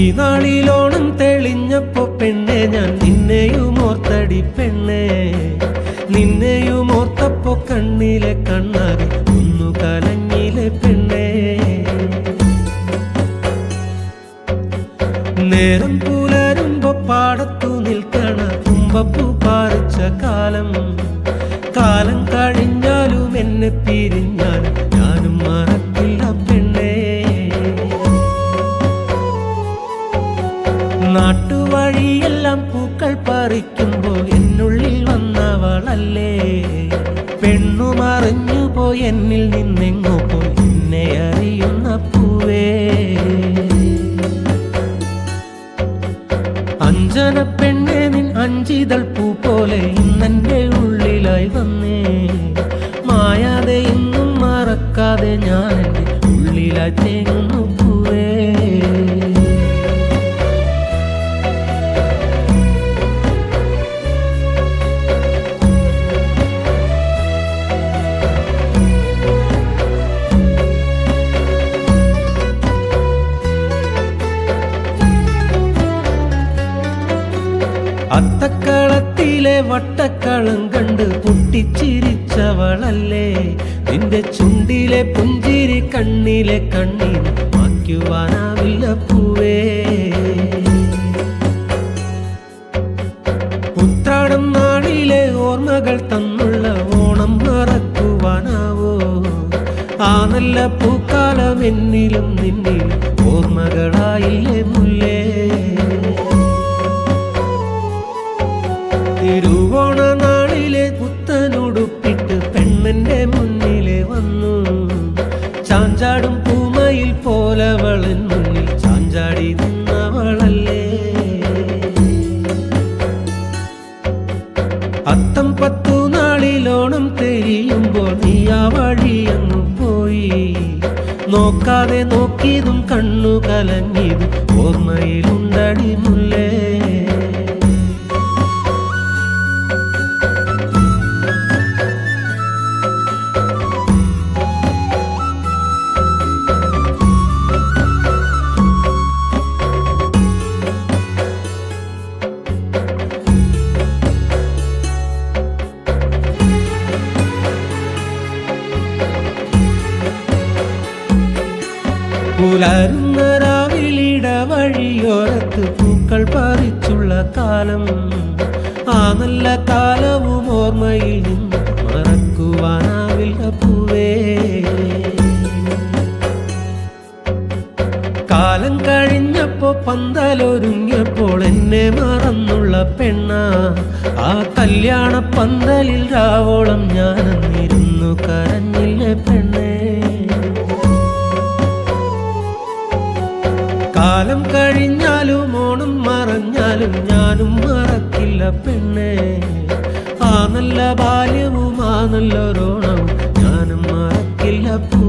ഈ നാളിലോണം തെളിഞ്ഞപ്പോ പെണ്ണേ ഞാൻ നിന്നെയും ഓർത്തടി പെണ്ണേ. നിന്നെയും ഓർത്തപ്പോ കണ്ണിലെ കണ്ണാകെ ഒന്നു കലങ്ങിലെ പെണ്ണേ. നേരം പുലരുമ്പോ പാടത്തു നിൽക്കണ തുമ്പപ്പൂ പാറിച്ച കാലം. കാലം കഴിഞ്ഞാലും എന്നെ പിരിഞ്ഞാലും നാട്ടുവഴിയെല്ലാം പൂക്കൾ പറിക്കുമ്പോൾ എന്നുള്ളിൽ വന്നവളല്ലേ? പെണ്ണു മറിഞ്ഞു പോയി എന്നിൽ നിന്നെങ്ങോ പോയി എന്നെ അറിയുന്ന പൂവേ. അഞ്ജന പെണ്ണെ നിൻ അഞ്ചിതൾ പൂ പോലെ ഇന്നെ ഉള്ളിലായി വന്നേ. മായാതെ ഇന്നും അത്തക്കളത്തിലെ വട്ടക്കളം കണ്ട് പൊട്ടിച്ചിരിച്ചവളല്ലേ? നിന്റെ ചുണ്ടിലെ പുഞ്ചിരി കണ്ണിലെ കണ്ണീർ വാക്കുവാനാവില്ല പൂവേ. ഉത്രാടം നാളിലെ ഓർമ്മകൾ തന്നുള്ള ഓണം മറക്കുവാനാവോ? ആ നല്ല പൂക്കാലം എന്നിലും നിന്നിൽ ഓർമ്മകളായില്ലേ ചാഞ്ചാടി നിന്നവളല്ലേ? അത്തം പത്തു നാളിലോണം തെരിയുമ്പോൾ നീ ആ വഴി അങ്ങ് പോയി. നോക്കാതെ നോക്കിയതും കണ്ണു കലങ്ങിയതും ഓർമ്മയിലുണ്ടടി പുലരുന്ന രാവിലിട വഴിയോരത്ത് പൂക്കൾ പറിച്ചുള്ള കാലം. ആ നല്ല കാലവും ഓർമ്മയിൽ നിന്ന് മറക്കുവാനാവില്ല പൂവേ. കാലം കഴിഞ്ഞപ്പോ പന്തലൊരുങ്ങിയപ്പോൾ എന്നെ മറന്നുള്ള പെണ്ണ. ആ കല്യാണ പന്തലിൽ രാവോളം ഞാനെന്നിരുന്നു കരഞ്ഞില്ലേ പെണ്ണേ. കാലം കഴിഞ്ഞാലും ഓണം മറഞ്ഞാലും ഞാനും മറക്കില്ല പെണ്ണെ. ആ നല്ല ബാല്യവും ആ നല്ലൊരോണം ഞാനും മറക്കില്ല പൂവേ